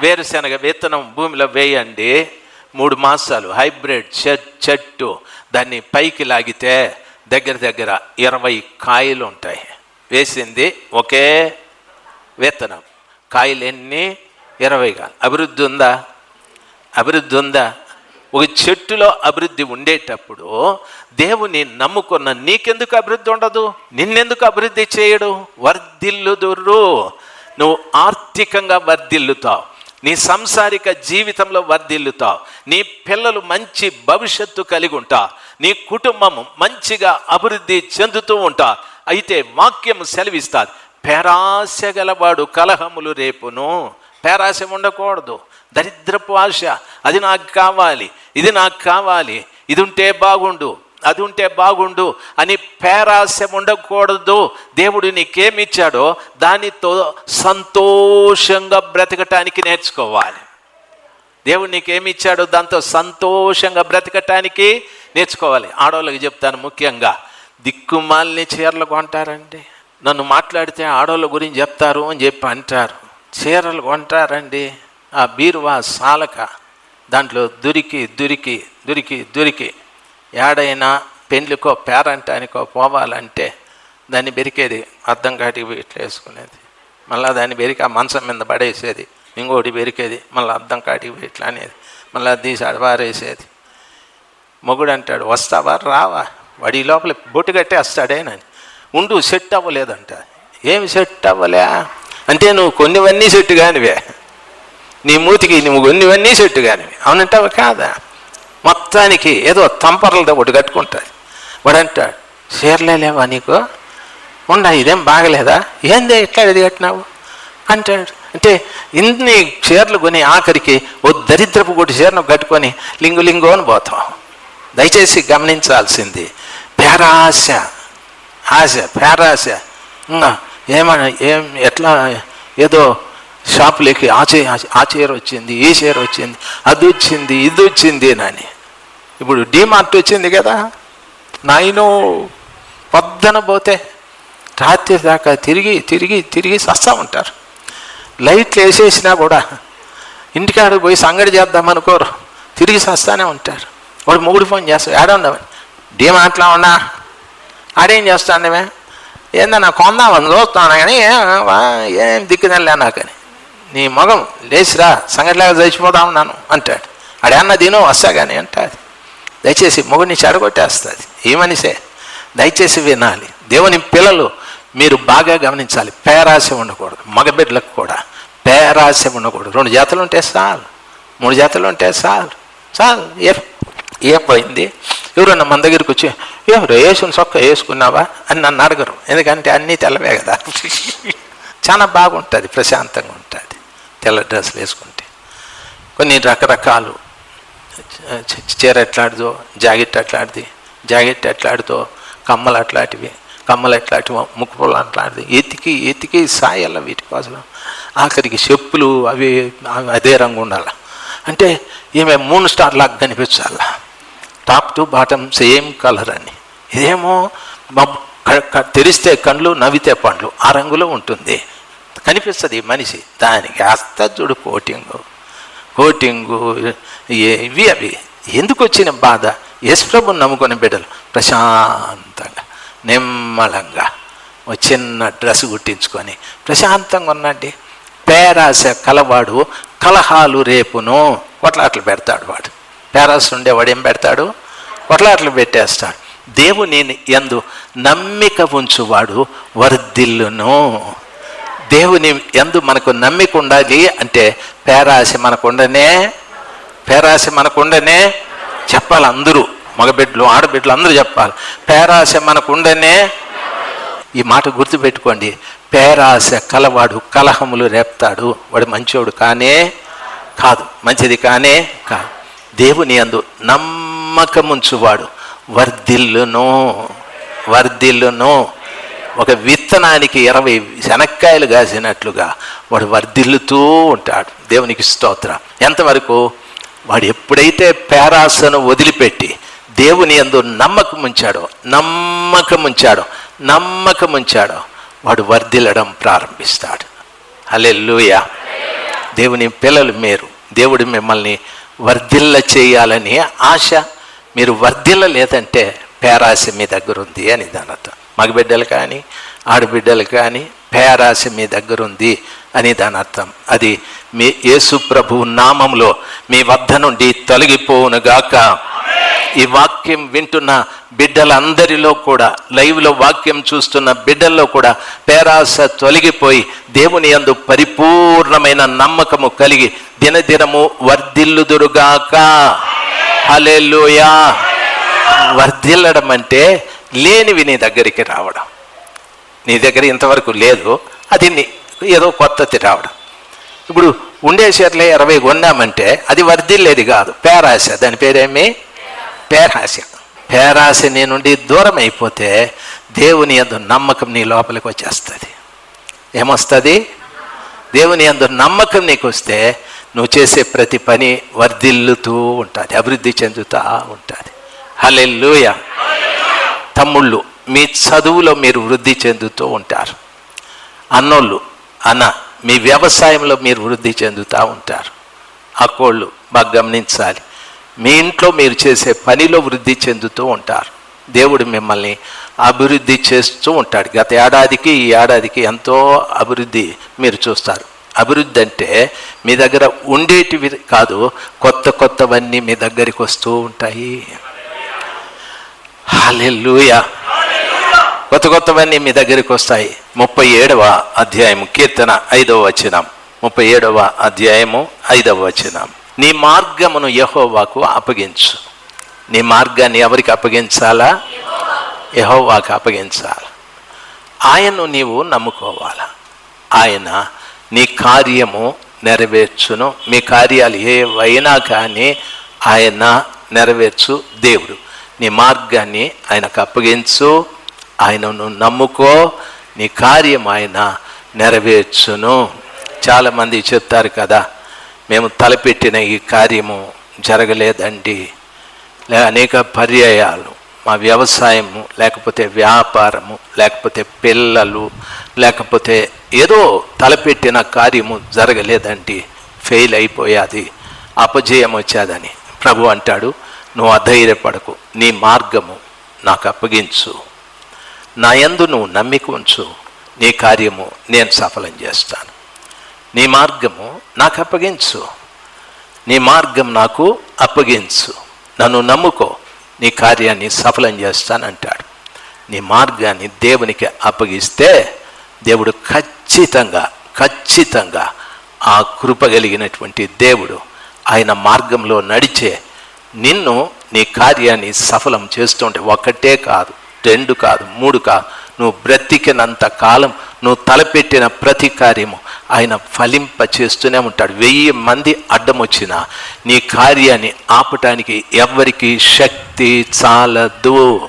వేరుశనగ విత్తనం భూమిలో వేయండి. మూడు మాసాలు హైబ్రిడ్ చెట్టు దాన్ని పైకి లాగితే దగ్గర దగ్గర ఇరవై కాయలు ఉంటాయి. వేసింది ఒకే విత్తనం. కాయలు ఎన్ని? ఇరవై కాయలు. అభివృద్ధి ఉందా? అభివృద్ధి ఉందా? ఒక చెట్టులో అభివృద్ధి ఉండేటప్పుడు దేవుని నమ్ముకున్న నీకెందుకు అభివృద్ధి ఉండదు? నిన్నెందుకు అభివృద్ధి చేయడు? వర్ధిల్లుదురు నువ్వు ఆర్థికంగా వర్ధిల్లుతావు. నీ సంసారిక జీవితంలో వర్ధిల్లుతావు నీ పిల్లలు మంచి భవిష్యత్తు కలిగి ఉంటా. నీ కుటుంబం మంచిగా అభివృద్ధి చెందుతూ ఉంటా. అయితే వాక్యం సెలవిస్తారు పేరాశ గలవాడు కలహములు రేపును. పేరాశ ఉండకూడదు. దరిద్రపు ఆశ అది నాకు కావాలి ఇది నాకు కావాలి ఇది ఉంటే బాగుండు. అది ఉంటే బాగుండు అని పేరాశం ఉండకూడదు. దేవుడు నీకేమిచ్చాడో దానితో సంతోషంగా బ్రతకటానికి నేర్చుకోవాలి. దేవుడు నీకేమిచ్చాడో దాంతో సంతోషంగా బ్రతకటానికి నేర్చుకోవాలి. ఆడవాళ్ళకి చెప్తాను ముఖ్యంగా దిక్కుమాలిని చీరలు కొంటారండి. నన్ను మాట్లాడితే ఆడవాళ్ళ గురించి చెప్తారు అని చెప్పి అంటారు. చీరలు కొంటారండి. ఆ బీరువా సాలక. దాంట్లో దురికి దురికి దురికి దురికి. ఏడైనా పెండ్లికో పేరంటానికో పోవాలంటే దాన్ని బెరికేది అద్దం కాటికి ఇట్లా వేసుకునేది. మళ్ళీ దాన్ని బెరికి ఆ మంచం మీద పడేసేది ఇంకోటి బెరికేది మళ్ళీ అద్దం కాటికి పోయి ఇట్లా అనేది. మళ్ళీ తీసి అడవారేసేది. మొగుడు అంటాడు వస్తావా? రావా? వాడి లోపల బొట్టు కట్టే వస్తాడేనని ఉండు సెట్ అవ్వలేదంట. ఏమి సెట్ అవ్వలే? అంటే నువ్వు కొన్నివన్నీ సెట్ కానివే. నీ మూతికి నువ్వు కొన్నివన్నీ సెట్ కానివి. అవునంటావు? కాదా? మొత్తానికి ఏదో తంపర్లతో ఒకటి కట్టుకుంటుంది. వాడంటాడు చీరలే లేవా నీకు? ఉండ ఇదేం బాగలేదా? ఏందే ఇట్లా ఇది కట్టినావు? అంటాడు అంటే ఇన్ని చీరలు కొని ఆఖరికి ఓ దరిద్రపు కొట్టి చీరను కట్టుకొని లింగు లింగు అని పోతాం. దయచేసి గమనించాల్సింది పేరాశ ఆశ పేరాశ. ఏమన్నా ఏం ఎట్లా ఏదో షాపులకి ఆ చే ఆ చీర వచ్చింది ఈ చీర వచ్చింది అది వచ్చింది ఇది వచ్చింది అని. ఇప్పుడు డీమార్ట్ వచ్చింది కదా. నాయనో పొద్దున పోతే రాత్రి దాకా తిరిగి తిరిగి తిరిగి సస్తా ఉంటారు. లైట్లు వేసేసినా కూడా ఇంటికాడ పోయి సంగడి చేద్దామనుకోరు తిరిగి సస్తానే ఉంటారు. వాడు మొగుడు ఫోన్ చేస్తాడు ఆడ ఉండవని డీమార్ట్లో ఉన్నా. ఆడేం చేస్తాండమే ఏందన్నా కొందామని చూస్తాను కానీ వా- ఏం దిక్కుదలే నాకని నీ మగం లేచిరా సంగటిలాగా చచ్చిపోతా ఉన్నాను అంటాడు. అడేన్న దీనో వస్తా కానీ అంటాడు దయచేసి మొగుడిని చెడగొట్టేస్తుంది. ఈ మనిషే? దయచేసి వినాలి. దేవుని పిల్లలు మీరు బాగా గమనించాలి. పేరాశ ఉండకూడదు. మగబిడ్డలకు కూడా పేరాశ ఉండకూడదు. రెండు జాతలు ఉంటే చాలు. మూడు జాతలు ఉంటే చాలు. చాలు. ఏ ఏం పోయింది? ఎవరన్నా మన దగ్గరికి వచ్చి ఎవరు? వేసుకుని చొక్క వేసుకున్నావా? అని నన్ను అడగరు. ఎందుకంటే అన్నీ తెల్లవే కదా. చాలా బాగుంటుంది ప్రశాంతంగా ఉంటుంది. తెల్ల డ్రెస్సులు వేసుకుంటే. కొన్ని రకరకాలు. చీర ఎట్లాడుదో జాకెట్ అట్లాంటిది జాకెట్ ఎట్లాడుతో కమ్మలు అట్లాంటివి కమ్మలు ఎట్లాంటివి ముక్కుపులు అట్లాంటిది. ఎతికి ఎతికి సాయాల వీటి కోసం ఆఖరికి చెప్పులు అవి అదే రంగు ఉండాలి. అంటే ఈమె మూడు స్టార్ లాగా కనిపించాలా. Top to bottom same colour అని. ఇదేమో తెరిస్తే కండ్లు నవ్వితే పండ్లు. ఆ రంగులో ఉంటుంది. కనిపిస్తుంది ఈ మనిషి. దానికి అస్త చూడు కోటింగు కోటింగు ఇవి అవి. ఎందుకు వచ్చిన బాధ? యశ్ ప్రభుని నమ్ముకుని బిడ్డలు ప్రశాంతంగా నిమ్మలంగా ఒక చిన్న డ్రెస్ కుట్టించుకొని ప్రశాంతంగా ఉన్నట్టు పేరాశ కలవాడు కలహాలు రేపును కొట్లాట్లు పెడతాడు వాడు. పేరాస ఉండేవాడు ఏం పెడతాడు? కొట్లాట్లు పెట్టేస్తాడు. దేవుని ఎందు నమ్మిక ఉంచువాడు వర్ధిల్లును. దేవుని ఎందు మనకు నమ్మిక ఉండాలి అంటే పేరాశ మనకుండనే పేరాశ మనకుండనే చెప్పాలి అందరూ. మగబిడ్డలు ఆడబిడ్డలు అందరూ చెప్పాలి. పేరాశ మనకుండనే. ఈ మాట గుర్తుపెట్టుకోండి. పేరాశ కలవాడు కలహములు రేపుతాడు. వాడు మంచోడు కానే కాదు. మంచిది కానే కాదు. దేవుని అందు నమ్మకముంచువాడు. వర్ధిల్లును వర్ధిల్లును. ఒక విత్తనానికి ఇరవై శనక్కాయలు కాసినట్లుగా వాడు వర్ధిల్లుతూ ఉంటాడు. దేవునికి స్తోత్ర. ఎంతవరకు? వాడు ఎప్పుడైతే పేరాసను వదిలిపెట్టి దేవుని ఎందు నమ్మకం ఉంచాడో నమ్మకం ఉంచాడో నమ్మకం ఉంచాడో వాడు వర్ధిల్లడం ప్రారంభిస్తాడు. అలే లూయ దేవుని పిల్లలు మీరు దేవుడు మిమ్మల్ని వర్ధిల్ల చేయాలని ఆశ. మీరు వర్ధిల్ల లేదంటే పేరాశ మీ దగ్గర ఉంది అని దానితో అర్థం. మగబిడ్డలు కానీ ఆడబిడ్డలు కానీ పేరాశ మీ దగ్గర ఉంది అని దాని అర్థం. అది మీ యేసు ప్రభు నామంలో మీ వద్ద నుండి తొలగిపోవునుగాక ఈ వాక్యం వింటున్న బిడ్డలందరిలో కూడా లైవ్లో వాక్యం చూస్తున్న బిడ్డల్లో కూడా పేరాస తొలగిపోయి దేవుని యందు పరిపూర్ణమైన నమ్మకము కలిగి దినదినము వర్ధిల్లుదురుగాక. హల్లెలూయా. వర్ధిల్లడం అంటే లేనివి నీ దగ్గరికి రావడం. నీ దగ్గర ఇంతవరకు లేదు. అది నీ ఏదో కొత్తది రావడం. ఇప్పుడు ఉండే షేర్లే ఇరవై కొన్నామంటే అది వర్ధిల్లేది కాదు. పేరాశ. దాని పేరేమి? పేరాశ. పేరాశ నీ నుండి దూరం అయిపోతే దేవుని ఎందు నమ్మకం నీ లోపలికి వచ్చేస్తుంది. ఏమొస్తుంది? దేవుని ఎందు నమ్మకం నీకు వస్తే నువ్వు చేసే ప్రతి పని వర్ధిల్లుతూ ఉంటుంది. అభివృద్ధి చెందుతూ ఉంటుంది. హలెల్లుయా. తమ్ముళ్ళు మీ చదువులో మీరు వృద్ధి చెందుతూ ఉంటారు. అన్నోళ్ళు అన్న మీ వ్యవసాయంలో మీరు వృద్ధి చెందుతూ ఉంటారు. అక్కోళ్ళు బాగా గమనించాలి. మీ ఇంట్లో మీరు చేసే పనిలో వృద్ధి చెందుతూ ఉంటారు. దేవుడు మిమ్మల్ని అభివృద్ధి చేస్తూ ఉంటాడు. గత ఏడాదికి ఈ ఏడాదికి ఎంతో అభివృద్ధి మీరు చూస్తారు. అభివృద్ధి అంటే మీ దగ్గర ఉండేటివి కాదు కొత్త కొత్తవన్నీ మీ దగ్గరికి వస్తూ ఉంటాయి. హల్లెలూయా కొత్త కొత్తవన్నీ మీ దగ్గరికి వస్తాయి. ముప్పై ఏడవ అధ్యాయము కీర్తన ఐదవ వచనం. ముప్పై ఏడవ అధ్యాయము ఐదవ వచనం. నీ మార్గమును యహోవాకు అప్పగించు. నీ మార్గాన్ని ఎవరికి అప్పగించాలా? యహోవాకు అప్పగించాలి. ఆయన్ను నీవు నమ్ముకోవాలా? ఆయన నీ కార్యము నెరవేర్చును. మీ కార్యాలు ఏవైనా కానీ ఆయన నెరవేర్చు దేవుడు. నీ మార్గాన్ని ఆయనకు అప్పగించు ఆయనను నమ్ముకో నీ కార్యం ఆయన నెరవేర్చును. చాలామంది చెప్తారు కదా మేము తలపెట్టిన ఈ కార్యము జరగలేదండి. లే అనేక పర్యాయాలు మా వ్యవసాయము లేకపోతే వ్యాపారము లేకపోతే పిల్లలు లేకపోతే ఏదో తలపెట్టిన కార్యము జరగలేదండి. ఫెయిల్ అయిపోయాది అపజయం వచ్చేదని ప్రభు అంటాడు. నువ్వు అధైర్యపడకు. నీ మార్గము నాకు అప్పగించు. నా యందు నువ్వు నమ్మిక ఉంచు. నీ కార్యము నేను సఫలం చేస్తాను. నీ మార్గము నాకు అప్పగించు. నీ మార్గం నాకు అప్పగించు. నన్ను నమ్ముకో. నీ కార్యాన్ని సఫలం చేస్తానంటాడు నీ మార్గాన్ని దేవునికి అప్పగిస్తే దేవుడు ఖచ్చితంగా ఖచ్చితంగా ఆ కృప కలిగినటువంటి దేవుడు ఆయన మార్గంలో నడిచే నిన్ను నీ కార్యాన్ని సఫలం చేస్తుంటే ఒకటే కాదు రెండు కాదు మూడు కాదు. నువ్వు బ్రతికినంత కాలం నువ్వు తలపెట్టిన ప్రతి కార్యము ఆయన ఫలింప చేస్తూనే ఉంటాడు. వెయ్యి మంది అడ్డం వచ్చినా నీ కార్యాన్ని ఆపటానికి ఎవరికి శక్తి చాలదు.